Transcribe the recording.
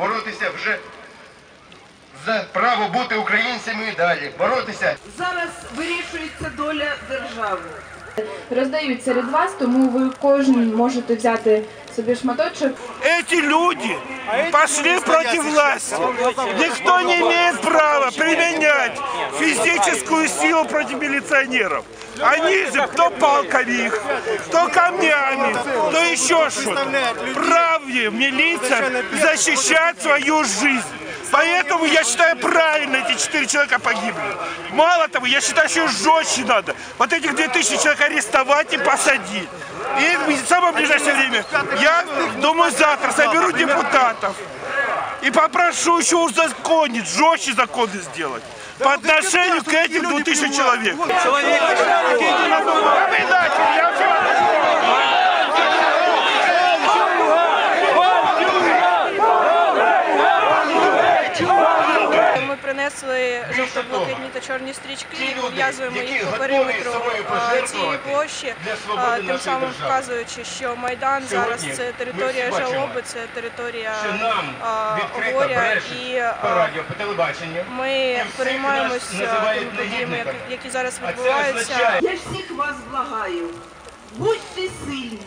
боротися вже за право бути українцями і далі. Боротися Зараз вирішується доля держави. Роздають серед вас, тому ви кожен можете взяти собі шматочок. Эти люди пошли против власти. Никто не имеет права применять физическую силу против милиционеров. Они же кто их, кто камнями, кто еще что-то. Правее милиция защищать свою жизнь. Поэтому я считаю правильно эти четыре человека погибли. Мало того, я считаю, что жестче надо. Вот этих 2000 человек арестовать и посадить. И в самое ближайшее время, я думаю, завтра соберу депутатов и попрошу еще узаконить, жестче законы сделать. По отношению к этим 2000 человек. Предатель, нанесли жовто-блакитні та чорні стрічки і пов'язуємо їх по периметру цієї площі, тим самим вказуючи, що Майдан зараз це територія жалоби, це територія горя, і ми переймаємося тими подіями, які зараз відбуваються. Я всіх вас благаю, будьте сильні.